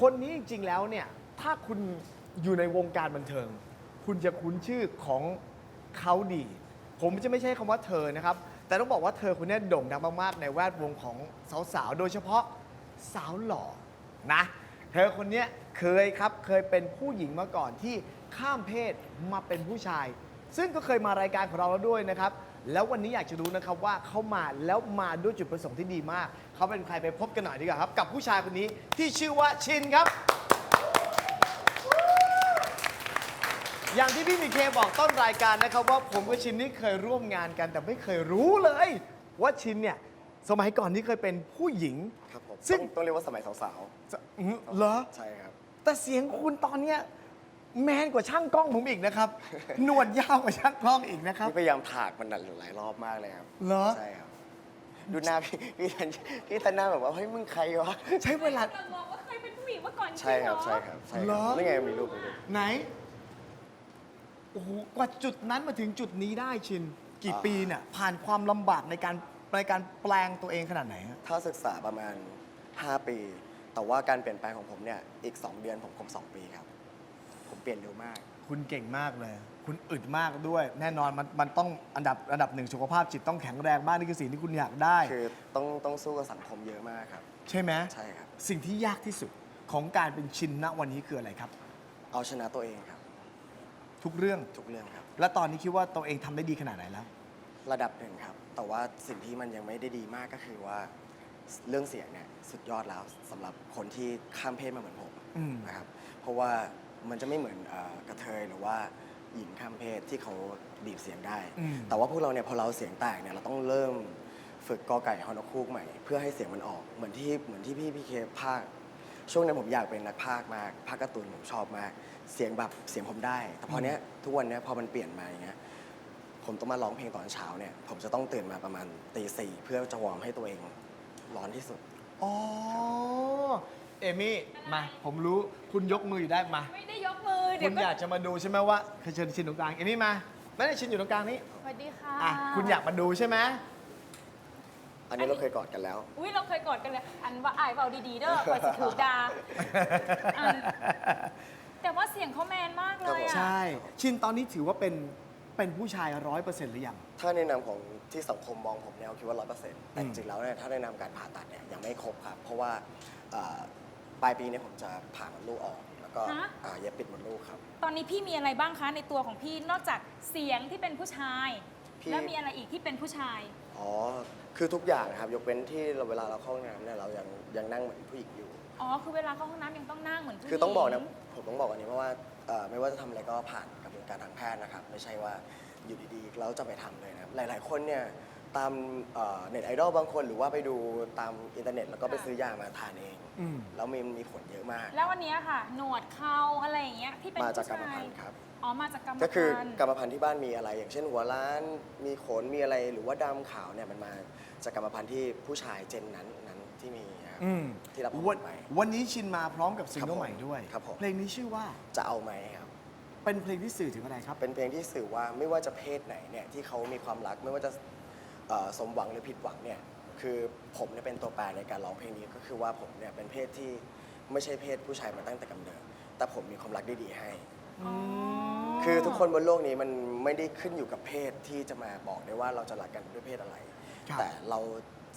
คนนี้จริงๆแล้วเนี่ย ถ้าคุณอยู่ในวงการบันเทิง คุณจะคุ้นชื่อของเขาดี ผมจะไม่ใช่คำว่าเธอนะครับ แต่ต้องบอกว่าเธอคนนี้โด่งดังมากๆในแวดวงของสาวๆ โดยเฉพาะสาวหล่อนะ เธอคนนี้เคยครับเคยเป็นผู้หญิงมาก่อนที่ข้ามเพศมาเป็นผู้ชาย ซึ่งก็เคยมารายการของเราแล้วด้วยนะครับ แล้ววันนี้อยากจะรู้นะครับว่าเขามาแล้วมาด้วยจุดประสงค์ที่ดีมาก เขาเป็นใครไปพบกันหน่อยดีกว่าครับ กับผู้ชายคนนี้ที่ชื่อว่าชินครับ อย่างที่พี่มีเคบอกต้นรายการนะครับ ว่าผมกับชินนี่เคยร่วมงานกัน แต่ไม่เคยรู้เลย ว่าชินเนี่ยสมัยก่อนนี่เคยเป็นผู้หญิง ครับผมซึ่ง ต้องต้องเรียกว่าสมัยสาวจะอื้อเหรอ ๆ ใช่ครับ แต่เสียงคุณตอนเนี้ย แมนกว่าช่างกล้องผมอีกนะครับ หนวดยาวกว่าช่างกล้องอีกนะครับพี่พยายามถากมันหลายรอบมากเลยครับเหรอ ใช่ครับ ดูหน้าพี่พี่ทันพี่ทันหน้าแบบว่าเฮ้ยมึงใครวะ ใช้เวลา กำลังมองว่าเคยเป็นผู้หญิงมาก่อนจงๆใช่ครับเหอใช่ครับ ใช่คเหรรัอ บนี่ไงมีรูปมีรูปไหน โอ้โห กว่าจุดนั้นมาถึงจุดนี้ได้ชิน กี่อ่าปีเนี่ยผ่านความลำบากในการในการแปลงตัวเองขนาดไหนฮะ ถ้าศึกษาประมาณ 5 ปี แต่ว่าการเปลี่ยนแปลงของผมเนี่ย อีก 2 เดือนผมครบ2 ปีครับผมเป ลี่ยนเร็วมาก คุณเก่งมากเลย คุณอึดมากด้วย แน่นอนมันมันต้องอันดับอันดับหนึ่งสุขภาพจิตต้องแข็งแรงมากนี่คือสิ่งที่คุณอยากได้ คือต้องต้องสู้กับสังคมเยอะมากครับ ใช่ไหมใช่ครับ สิ่งที่ยากที่สุดของการเป็นชินณวันนี้คืออะไรครับ เอาชนะตัวเองครับ ทุกเรื่อง ทุกเรื่องครับ และตอนนี้คิดว่าตัวเองทำได้ดีขนาดไหนแล้ว ระดับหนึ่งครับ แต่ว่าสิ่งที่มันยังไม่ได้ดีมากก็คือว่า เรื่องเสียงเนี่ยสุดยอดแล้วสำหรับคนที่ข้ามเพศมาเหมือนผมอืม นะครับ เพราะว่า มันจะไม่เหมือนเอ่อกระเทยหรือว่าหญิงข้ามเพศที่เขาบีบเสียงได้ อืม แต่ว่าพวกเราเนี่ยพอเราเสียงแตกเนี่ยเราต้องเริ่มฝึกกอไก่ฮอนอคูกใหม่ เพื่อให้เสียงมันออกเหมือนที่เหมือนที่พี่พีเคภาค ช่วงนั้นผมอยากเป็นนักภาคมากภาคการ์ตูนผมชอบมาก เสียงแบบเสียงผมได้ แต่พอเนี้ยทุกวันเนี้ยพอมันเปลี่ยนมาอย่างเงี้ย ผมต้องมาร้องเพลงตอนเช้าเนี่ย ผมจะต้องตื่นมาประมาณตีสี่เพื่อจะวอร์มให้ตัวเองร้อนที่สุด อ๋อ เอมี่มา ผมรู้คุณยกมืออยู่ได้มา ไม่ได้ยกมือ เดี๋คุยวณก็อยากจะมาดูใช่ไหมว่าเคยเชิญชินตรงกลางเอมี่มาไม่ได้ชินอยู่ตรงกลางนี้สวัสดีค่ะอะคุณอยากมาดูใช่ไหมอันนี้เราเคยกอดกันแล้ว อุ้ยเราเคยกอดกันเลย อันว่าอายเบาดีๆเด้อก่อนสิถูกดาอันแต่ว่าเสียงเขาแมนมากเลยอะใช่ ชินตอนนี้ถือว่าเป็นเป็นผู้ชายร้อยเปอร์เซ็นต์หรือยัง ถ้าในนามของที่สังคมมองผมเนี่ยเราคิดว่าร้อยเปอร์เซ็นต์แต่อืจมริงๆแล้วเนี่ยถ้าในนามการผ่าตัดเนี่ยยังไม่ครบครับ เพราะว่าเอ่อ ปลายปีเนี่ยผมจะผ่ามดลูกออก แล้วก็ฮะ อ่าเย็บปิดมดลูกครับ ตอนนี้พี่มีอะไรบ้างคะในตัวของพี่นอกจากเสียงที่เป็นผู้ชาย พี่ แล้วมีอะไรอีกที่เป็นผู้ชาย อ๋อ คือทุกอย่างนะครับ ยกเว้นที่เราเวลาเราเข้าห้องน้ำเนี่ยเรายังยังนั่งเหมือนผู้หญิงอยู่ อ๋อ คือเวลาเข้าห้องน้ำยังต้องนั่งเหมือนผู้หญิงคือต้องบอกนะ ผมต้องบอกอันนี้เพราะว่าเอ่อไม่ว่าจะทำอะไรก็ผ่านกระบวนการทางแพทย์นะครับ ไม่ใช่ว่า อยู่ดีๆแล้วจะไปทำเลยนะครับหลาย ๆ คนเนี่ยตามเน็ตไอดอลบางคนหรือว่าไปดูตามอินเทอร์เน็ต แล้วก็ไปซื้อยามาทานเองอืม แล้วมีมีผลเยอะมาก แล้ววันเนี้ยค่ะ หนวดเขาอะไรอย่างเงี้ยที่เป็นมาจากผู้กรรมชาพัยนธุ์ครับ อ๋อมาจากกรรมก็คือพันธุ์กรรมพันธุ์ที่บ้านมีอะไร อย่างเช่นหัวล้าน มีขน มีอะไรหรือว่าดำขาวเนี่ยมันมาจากกรรมพันธุ์ที่ผู้ชายเจนนั้นนั้นที่มีครับ อืมที่รับผมวันไปวันนี้ชินมาพร้อมกับซิงครับเกิลผมใหม่ด้วย ครับผม เพลงนี้ชื่อว่าจะเอาไหมครับ เป็นเพลงที่สื่อถึงอะไรครับ เป็นเพลงที่สื่อว่าไม่ว่าจะเพศไหนเนี่ยที่เขามีความรักไม่ว่าจะเอ่อสมหวังหรือผิดหวังเนี่ยคือผมเนี่ยเป็นตัวแปรในการร้องเพลงนี้ก็คือว่าผมเนี่ยเป็นเพศที่ไม่ใช่เพศผู้ชายมาตั้งแต่กำเนิดแต่ผมมีความรักดีๆให้อ๋อคือทุกคนบนโลกนี้มันไม่ได้ขึ้นอยู่กับเพศที่จะมาบอกได้ว่าเราจะรักกันด้วยเพศอะไร ครับ แต่เรา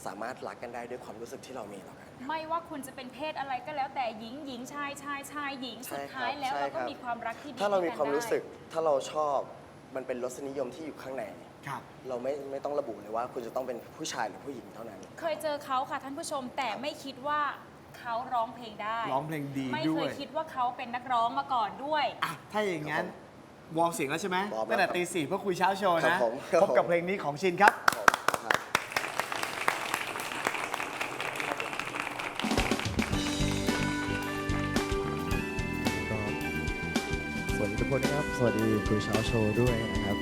สามารถรักกันได้ด้วยความรู้สึกที่เรามีต่อกัน ไม่ว่าคุณจะเป็นเพศอะไรก็แล้วแต่หญิงหญิงชายชายชายหญิงใช่สุดครับท้ายแล้วใช่เราครัก็บมีความรักที่ดีถ้าเรามีให้นความรู้ได้สึกถ้าเราชอบมันเป็นรสนิยมที่อยู่ข้างในครับ เราไม่ไม่ต้องระบุเลยว่าคุณจะต้องเป็นผู้ชายหรือผู้หญิงเท่านั้น เคยเจอเขาค่ะท่านผู้ชมแต่ไม่คิดว่าเขาร้องเพลงได้ ร้องเพลงดีไม่ด้เควยยคิดว่าเขาเป็นนักร้องมาก่อนด้วย อะถ้าอย่างนั้นวอร์มเสียงแล้วใช่ไหมวอร์มแล้วตั้งแต่ตีสี่เพื่อคุยเช้าโชว์ครันะบผมครับพบกับผมเพลงนี้ของชินครับผมครับ วัสดีทุกคนนะครับ สวัสดีคุยเช้าโชว์ด้วยนะครับ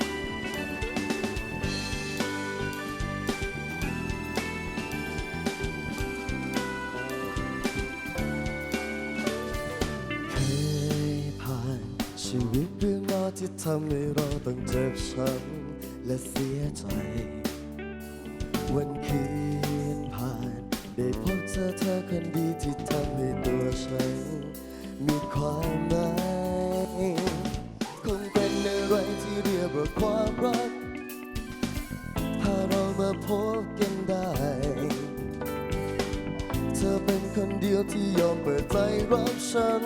เคยผ่านชีวิตเรื่องราวที่ทำให้เราต้องเจ็บช้ำและเสียใจ วันคืนผ่าน ได้พบเจอเธอคนดีที่ทำให้ตัวฉัน มีความหมาย ว่าความรัก ถ้าเรามาพบกันได้ เธอเป็นคนเดียวที่ยอมเปิดใจรับฉัน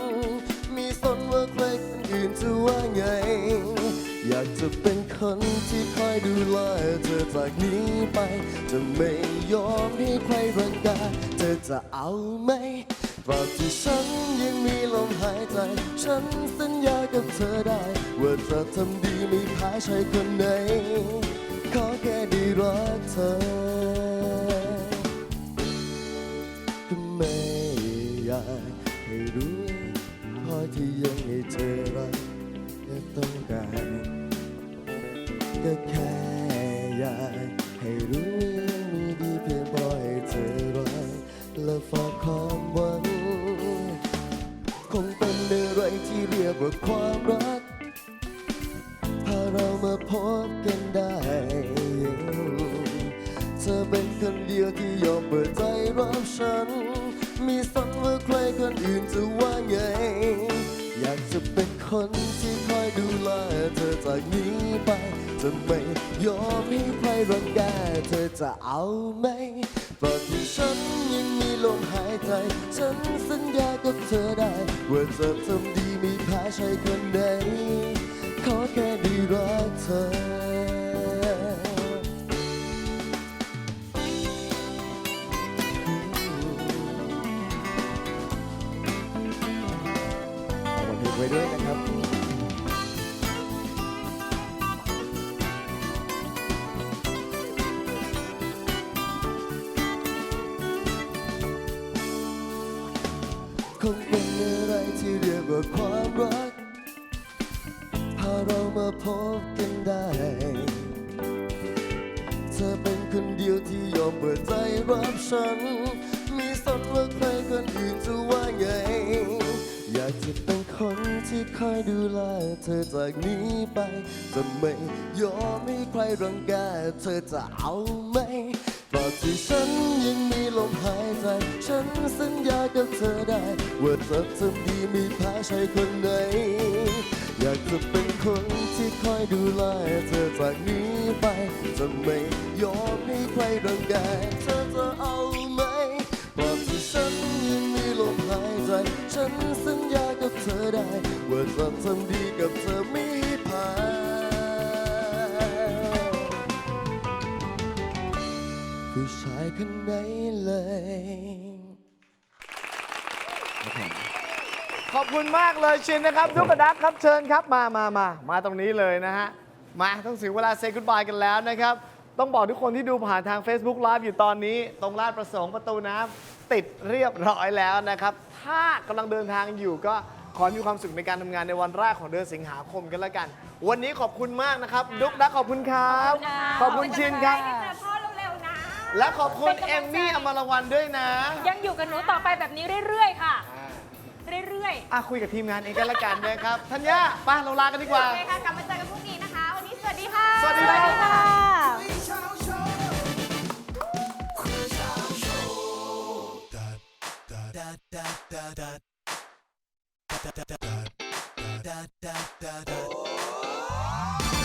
มีสนว่าใครคนอื่นจะว่าไง อยากจะเป็นคนที่คอยดูแลเธอจากนี้ไป จะไม่ยอมให้ใครรังแกเธอจะเอาไหม ตราบที่ฉันยังมีลมหายใจ ฉันสัญญากับเธอได้ ว่าจะทำดีไม่แพ้ใครคนไหน ขอแค่ได้รักเธอ ก็ไม่อยากให้รู้พอที่ยังให้เธอรักและต้องการก็แค่อยากให้รู้ยังมีดีเพียงพอให้เธอรักและฝากคว ใครคนอื่นจะว่าไง อยากจะเป็นคนที่คอยดูแลเธอจากนี้ไป จะไม่ยอมให้ใครรังแกเธอจะเอาไหมตอนที่ฉันยังมีลมหายใจ ฉันสัญญากับเธอได้ว่าจะทำดีไม่แพ้ใครคนไหนขอแค่ได้รักเธอ งเป็นอะไรที่เรียกว่าความรัก พาเรามาพบกันได้ เธอเป็นคนเดียวที่ยอมเปิดใจรับฉัน มีสนว่าใครคนอื่นจะว่าไง อยากจะเป็นคนที่คอยดูแลเธอจากนี้ไป จะไม่ยอมให้ใครรังแกเธอจะเอาไหม บที่ฉันยังมีลมหายใจ ฉันสัญญากับเธอได้ว่าจะทำดีไม่แพ้ใครคนไหน อยากจะเป็นคนที่คอยดูแลเธอจากนี้ไป จะไม่ยอมให้ใครรังแกเธอจะเอาไหมตอนที่ฉันยังมีลมหายใจ ฉันสัญญากับเธอได้ว่าจะทำดีกับเธอไม่ ผู้ชายคนไหนเลยขอบคุณมากเลยชินนะครับทุกกระดักครับเชิญครับมามามามาตรงนี้เลยนะฮะ มาต้องถึงเวลาเซ y g ก o d บายกันแล้วนะครับ ต้องบอกทุกคนที่ดูผ่านทาง Facebook Live อยู่ตอนนี้ ตรงลาดประสงค์ประตูน้ำติดเรียบร้อยแล้วนะครับ ถ้ากำลังเดินทางอยู่ก็ขอให้มีความสุขในการทำงานในวันแรกของเดือนสิงหาคมกันแล้วกัน วันนี้ขอบคุณมากนะครับ ดุกดักขอบคุณครับ ขอบคุณชินครับ และขอบคุณเป็นกำลังใจ เอมมี่อมรวันด้วยนะยังอยู่กับหนูต่อไปแบบนี้เรื่อยๆค่ะ เรื่อยๆ อะคุยกับทีมงานเองกันละกันนะครับธัญญาไป้าเราลากันดีกว่า โอเคค่ะ กลับมาเจอกันพรุ่งนี้นะคะ วันนี้สวัสดีค่ะ สวัสดีครับเ